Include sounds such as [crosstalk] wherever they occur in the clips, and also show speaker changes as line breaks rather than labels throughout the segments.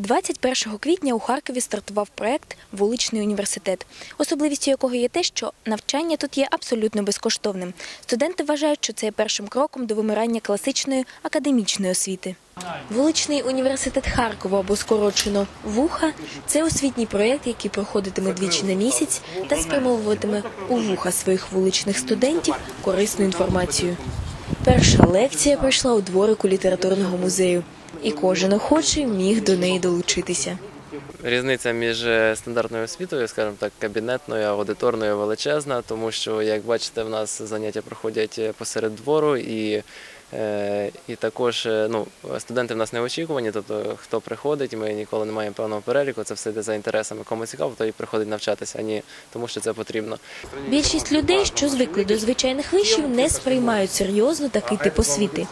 21 квітня у Харкові стартував проект Вуличний університет, особливістю якого є те, що навчання тут є абсолютно безкоштовним. Студенти вважають, що це є першим кроком до вимирання класичної академічної освіти. Вуличний університет Харкова або скорочено ВУХА це освітній проєкт, який проходитиме двічі на місяць та спрямовуватиме у вуха своїх вуличних студентів корисну інформацію. Перша лекція пройшла у дворику літературного музею, і кожен охочий міг до неї долучитися.
Різниця між е, стандартною освітою, скажімо так, кабінетною, аудиторною величезна, тому що, як бачите, в нас заняття проходять е, посеред двору і. е, І також ну, студенти в нас не очікувані, тобто хто приходить, ми ніколи не маємо певного переліку, це все йде за інтересами. Кому цікаво, то і приходить навчатися, а ні тому, що це потрібно.
Більшість людей, що звикли до звичайних вишів, не сприймають серйозно такий тип освіти.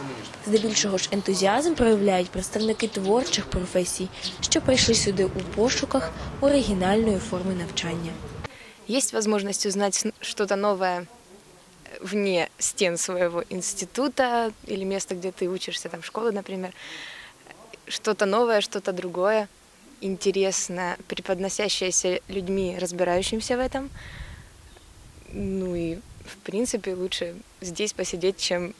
Здебільшого ж ентузіазм проявляють представники творчих професій, що прийшли сюди у пошуках оригінальної форми навчання.
Возможность узнать с- что-то новое вне стен своего института или места, где ты учишься, там школы, например. Что-то новое, что-то другое, интересное, преподносящееся людьми, разбирающимся в этом. Ну и, в принципе, лучше здесь посидеть, чем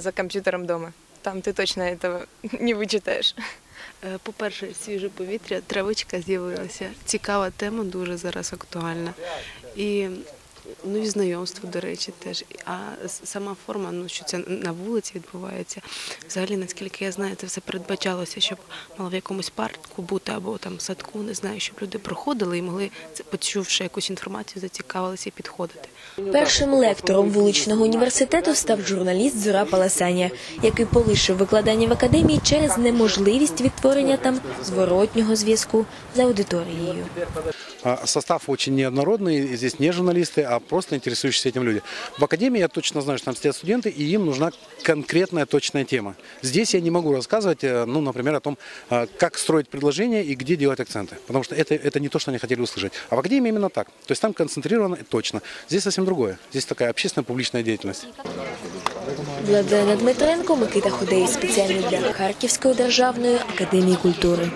за компьютером дома. Там ты точно этого [laughs] не вычитаешь.
Е, По-перше, свіже повітря, травичка з'явилася. Цікава тема, дуже зараз актуальна. І ну, і знайомство, до речі, теж. А сама форма, ну що це на вулиці відбувається. Взагалі, наскільки я знаю, це все передбачалося, щоб мало в якомусь парку бути або там садку, не знаю, щоб люди проходили і могли, почувши якусь інформацію, зацікавилися і підходити.
Першим лектором вуличного університету став журналіст Зура Паласаня, який полишив викладання в академії через неможливість відтворення там зворотнього зв'язку з аудиторією.
А, Состав очень неоднородный, здесь не журналисты, а просто интересующиеся этим люди. В академии я точно знаю, что там сидят студенты, и им нужна конкретная точная тема. Здесь я не могу рассказывать, э, ну, например, о том, а, как строить предложения и где делать акценты, потому что это, это не то, что они хотели услышать. А в академии именно так. То есть там концентрировано и точно. Здесь совсем другое. Здесь такая общественная публичная деятельность.
Владлена Дмитренко, Микита Худей спеціально для Харківської державної академії культури.